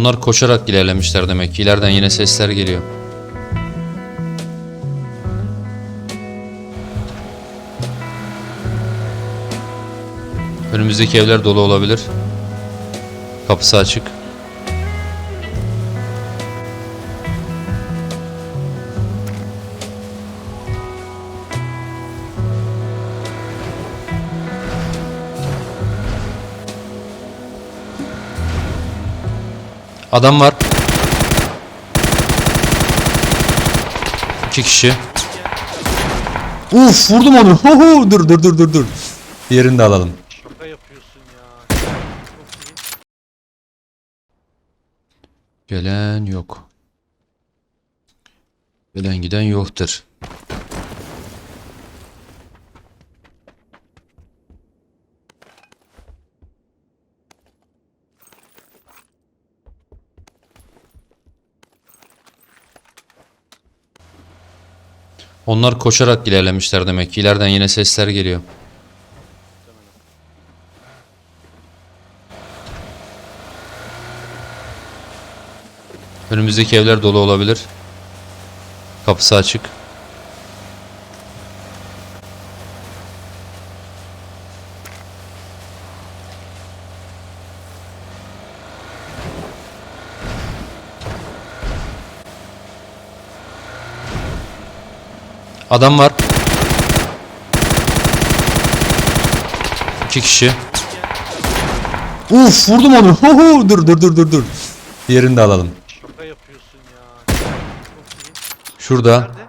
Onlar koşarak ilerlemişler demek ki. İleriden yine sesler geliyor. Önümüzdeki evler dolu olabilir. Kapısı açık. Adam var. İki kişi. Uf vurdum onu. Huhu, dur dur dur dur dur. Diğerini de alalım. Şaka yapıyorsun ya. Çok iyi. Gelen yok. Gelen giden yoktur. Onlar koşarak ilerlemişler demek ki. İleriden yine sesler geliyor. Önümüzdeki evler dolu olabilir. Kapısı açık. Adam var. İki kişi. Uf vurdum onu. Huhu, dur dur dur dur dur. Diğerini de alalım. Şaka yapıyorsun ya. Şurada. Nerede?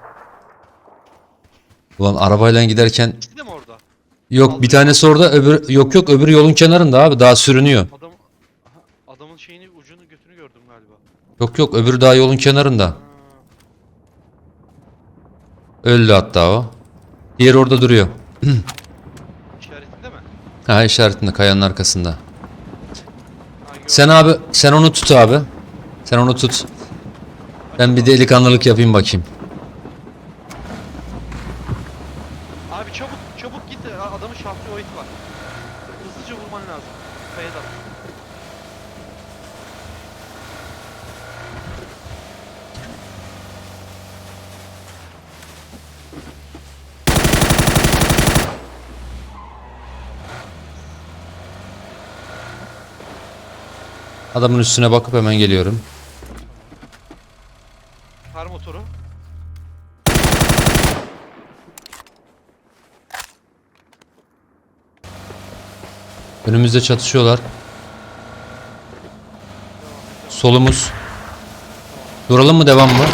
Ulan arabayla giderken İkisi de mi orada? yok bir tanesi orada öbür yok yok öbür yolun kenarında abi daha sürünüyor. Adam Aha, adamın şeyini ucunu götünü gördüm galiba. Yok yok öbürü daha yolun kenarında. Öldü hatta o. Diğer orada duruyor. işaretinde mi? Ha işaretinde kayanın arkasında. Sen abi sen onu tut abi. Sen onu tut. Ben bir delikanlılık yapayım bakayım. Abi çabuk çabuk git. A- Adamın şahsi oyunu var. Hızlıca vurman lazım. Kayadan. Adamın üstüne bakıp hemen geliyorum. Kar motoru. Önümüzde çatışıyorlar. Solumuz. Duralım mı devam mı?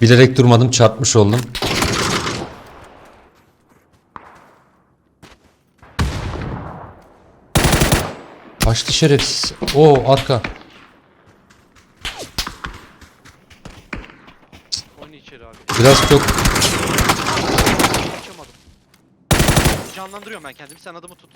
Bilerek durmadım çarpmış oldum. Kaçtı şerefsiz. Oo arka. Oyun içeri abi. Biraz çok Açamadım. Canlandırıyorum ben kendimi. Sen adamı tut.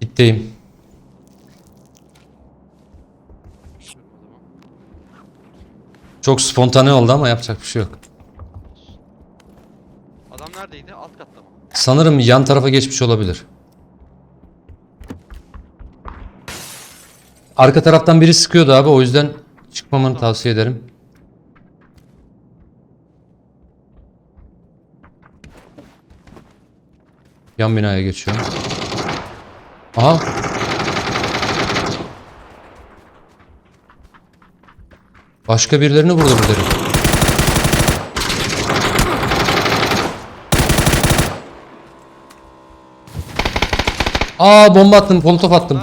gitteyim. Çok spontane oldu ama yapacak bir şey yok. Adam neredeydi? Alt katta mı? Sanırım yan tarafa geçmiş olabilir. Arka taraftan biri sıkıyordu abi o yüzden çıkmamanı tavsiye ederim. Yan binaya geçiyorum. Aha. Başka birilerini vurdu bu herif. Aa bomba attım, polotof attım.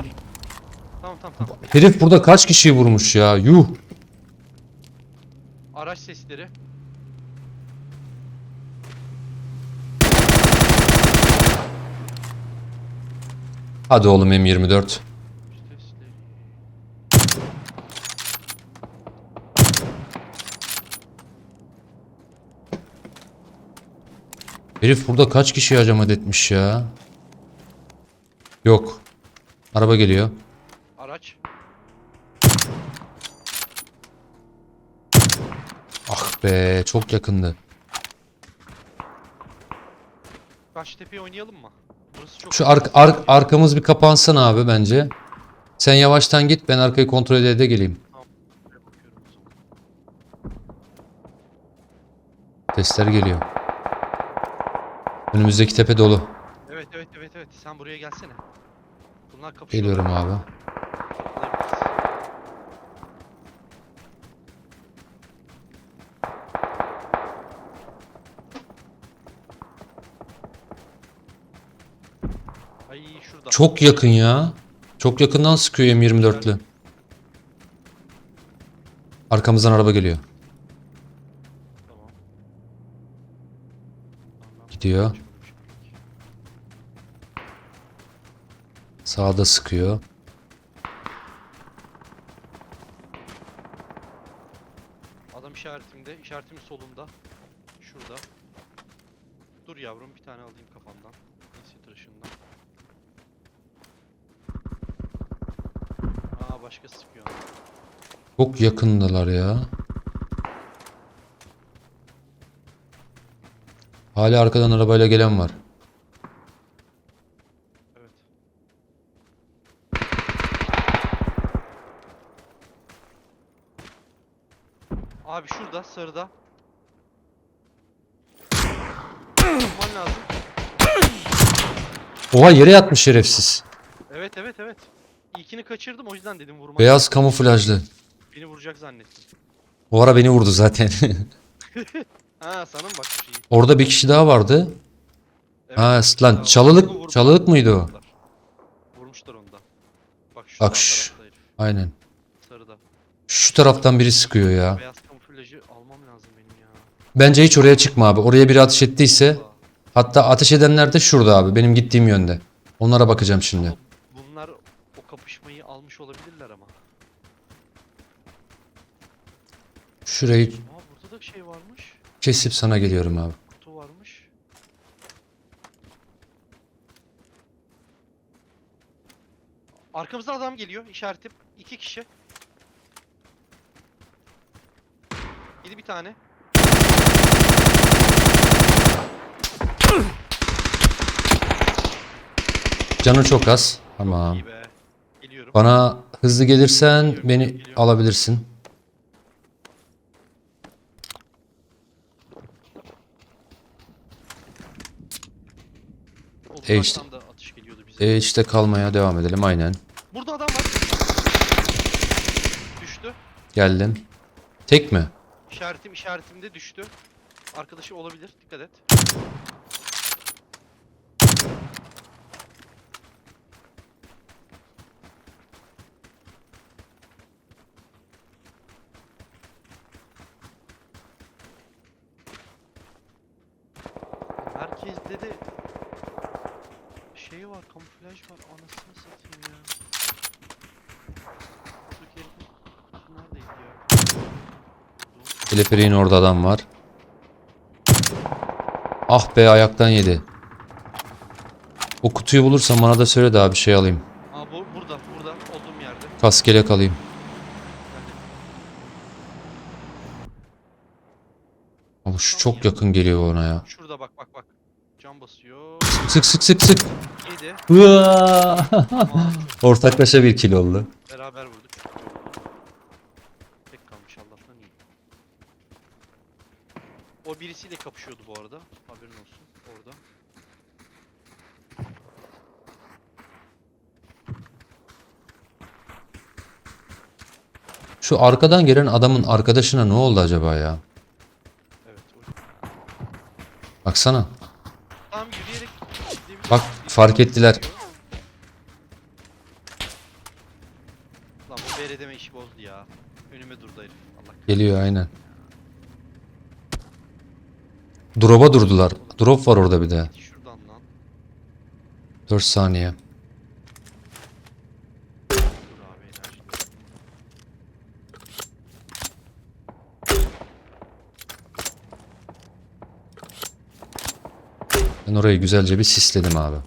Tamam tamam tamam. Herif burada kaç kişiyi vurmuş ya? Yuh. Araç sesleri. Hadi oğlum M24. Sesleri. Herif burada kaç kişiyi hacamat etmiş ya? Yok. Araba geliyor. Araç. Ah be çok yakındı. Karşıtepe'ye oynayalım mı? Burası çok Şu ark, ark, arkamız bir kapansın abi bence. Sen yavaştan git ben arkayı kontrol ede de geleyim. Zaman. Testler geliyor. Önümüzdeki tepe dolu. Evet evet evet evet. Sen buraya gelsene. Bunlar kapışıyor. Geliyorum abi. Ay şurada. Çok yakın ya. Çok yakından sıkıyor M24'lü. Arkamızdan araba geliyor. Tamam. Tamam, Gidiyor. Sağda sıkıyor. Adam işaretimde. işaretimin solunda. Şurada. Dur yavrum bir tane alayım kafamdan. Neyse tıraşından. Aa başka sıkıyor. Çok yakındılar ya. Hala arkadan arabayla gelen var. Evet. Abi şurada sarıda. Vurman lazım. Oha yere yatmış şerefsiz. Evet evet evet. İlkini kaçırdım o yüzden dedim vurman. Beyaz kamuflajlı. Beni vuracak zannettim. O ara beni vurdu zaten. Ha sana mı bakmış iyi? Orada bir kişi daha vardı. Evet, Ha lan çalılık çalılık mıydı o? Vurmuşlar onu da. Bak şu Bak şu- Aynen. Sarıda. Şu taraftan biri sıkıyor ya. Beyaz kamuflajı almam lazım benim ya. Bence hiç oraya çıkma abi. Oraya biri ateş ettiyse hatta ateş edenler de şurada abi. Benim gittiğim yönde. Onlara bakacağım şimdi. Bunlar o kapışmayı almış olabilirler ama. Şurayı Aa burada da şey varmış. Kesip sana geliyorum abi. Kutu varmış. Arkamızda adam geliyor. İşaretim. iki kişi. Yedi bir tane. Canı çok az. Tamam. İyi be. Geliyorum. Bana hızlı gelirsen Geliyorum, beni geliyorum. alabilirsin. E işte. uzaktan da atış geliyordu bize. E işte kalmaya devam edelim aynen. Burada adam var. Düştü. Geldim. Tek mi? İşaretim işaretimde düştü. Arkadaşı olabilir. Dikkat et. Herkeste de şey var, kamuflaj var. Anasını satayım ya. Buradaki herifin neredeydi ya? Teleferin orada adam var. Ah be ayaktan yedi. O kutuyu bulursan bana da söyle daha bir şey alayım. Aa bu burada, burada olduğum yerde. Kaskelek alayım. Ben de- Ama şu çok yakın geliyor ona ya. Şurada bak Cam basıyor. Sık sık sık sık. Yedi. Tamam. Ortaklaşa bir kill oldu. Beraber vurduk. Tek kalmış Allah'tan iyi. O birisiyle kapışıyordu bu arada. Haberin olsun. Orada. Şu arkadan gelen adamın arkadaşına ne oldu acaba ya? Evet. O... Baksana. Tamam yürüyerek gidebiliriz. Bak, Birisi fark ettiler. Lan bu BRDM işi bozdu ya. Önüme durdu herif. Allah. Geliyor aynen. Drop'a durdular. Drop var orada bir de. Şuradan lan. 4 saniye. Dur abi enerji. Ben orayı güzelce bir sisledim abi.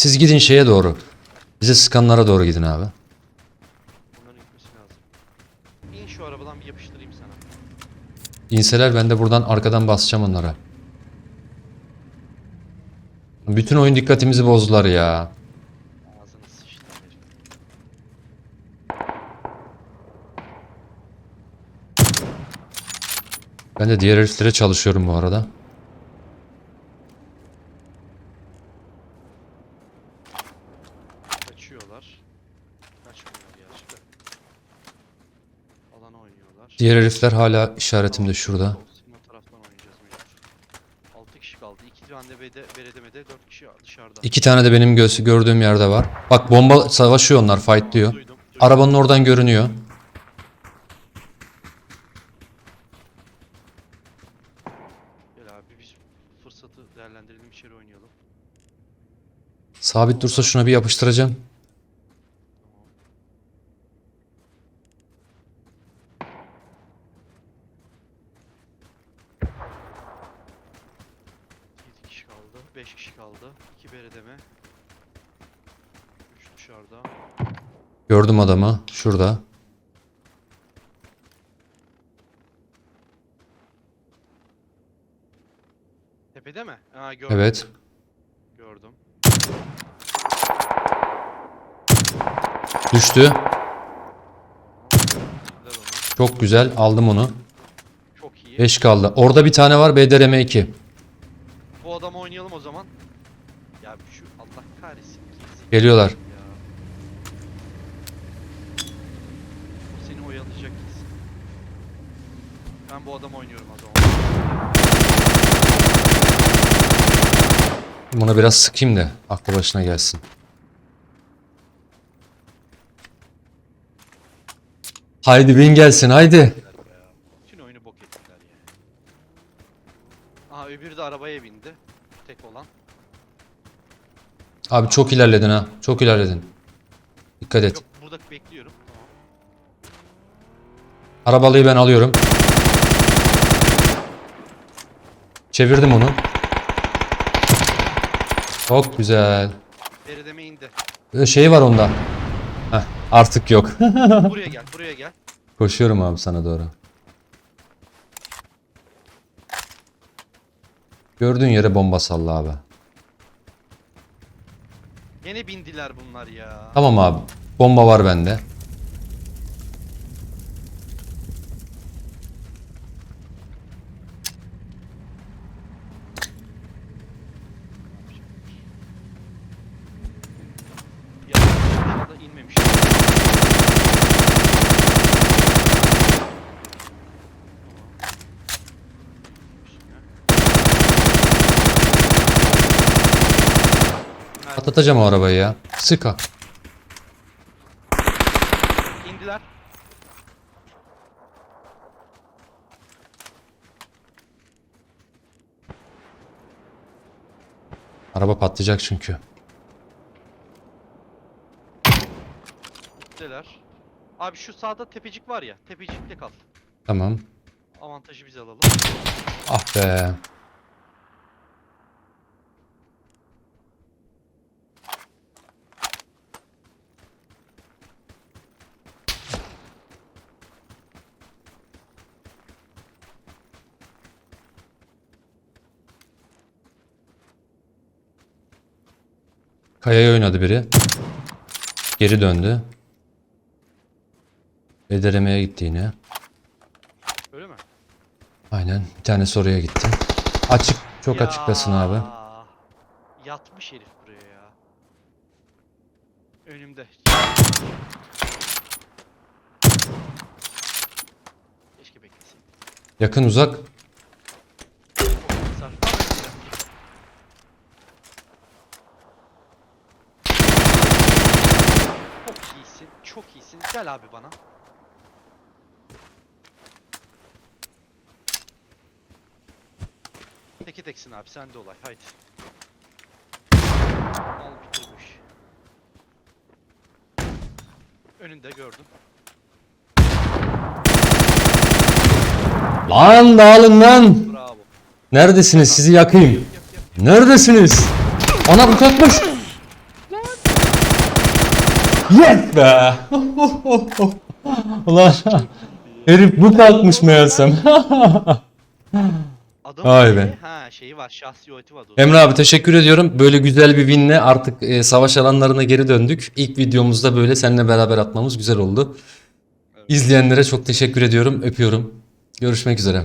Siz gidin şeye doğru. Bize sıkanlara doğru gidin abi. Bunların gitmesi lazım. İn şu arabadan bir yapıştırayım sana. İnseler ben de buradan arkadan basacağım onlara. Bütün oyun dikkatimizi bozdular ya. Ağzını sıçtım herif. Ben de diğer heriflere çalışıyorum bu arada. Diğer herifler hala işaretimde şurada. Bizim o taraftan oynayacağız mecbur. 6 kişi kaldı. 2 tane de bede, beredemede 4 kişi dışarıda. İki tane de benim göz gördüğüm yerde var. Bak bomba savaşıyor onlar. Duydum, duydum. Arabanın oradan görünüyor. Gel abi biz fırsatı değerlendirelim içeri oynayalım. Sabit dursa şuna bir yapıştıracağım. Yedi kişi kaldı. 5 kişi kaldı. 2 beredeme. 3 dışarıda. Gördüm adamı. Şurada. Tepede mi? Ha gördüm. Evet. Gördüm. Düştü. Çok güzel. Aldım onu. Çok iyi. 5 kaldı. Orada bir tane var. BDRM 2. Bu adamı oynayalım o zaman. Ya şu Allah kahretsin. Geliyorlar. ya. O seni oyalayacak kesin. Ben bu adamı oynuyorum o zaman. Buna biraz sıkayım da aklı başına gelsin. Haydi win gelsin haydi. Öbürü de arabaya bindi. Tek olan. Abi çok ilerledin ha. Çok ilerledin. Dikkat et. Yok burada bekliyorum. Tamam. Arabalıyı ben alıyorum. Çevirdim onu. Çok güzel. Beredeme indi. Ee, Şey var onda. Heh, artık yok. buraya gel, buraya gel. Koşuyorum abi sana doğru. Gördüğün yere bomba salla abi. Yine bindiler bunlar ya. Tamam abi. Bomba var bende. Tamam. Patlatacağım o arabayı ya. Sıka. İndiler. Araba patlayacak çünkü. İndiler. Abi şu sağda tepecik var ya. Tepecikte kal. Tamam. Avantajı biz alalım. Ah be. Kayaya oynadı biri. Geri döndü. Bederemeye gitti yine. Öyle mi? Aynen. Bir tanesi oraya gitti. Açık. Çok açıklasın abi. Ya, Yatmış herif buraya ya. Önümde. Keşke bekleseydim. Yakın uzak. Çok kısa. Tam önümde. Çok iyisin. Çok iyisin. Gel abi bana. Teki teksin abi. Sen de olay. Haydi. Al bitir bu iş. Önünde gördüm. Lan dağılın lan. Bravo. Neredesiniz? Sizi yakayım. Neredesiniz? Ana bu kalkmış. Yes be! Ulan herif bu kalkmış meğersem. Adamın Vay be. Ha şeyi var şahsi oyeti var. Emre abi teşekkür ediyorum. Böyle güzel bir winle artık e, savaş alanlarına geri döndük. İlk videomuzda böyle seninle beraber atmamız güzel oldu. Evet. İzleyenlere çok teşekkür ediyorum. Öpüyorum. Görüşmek üzere.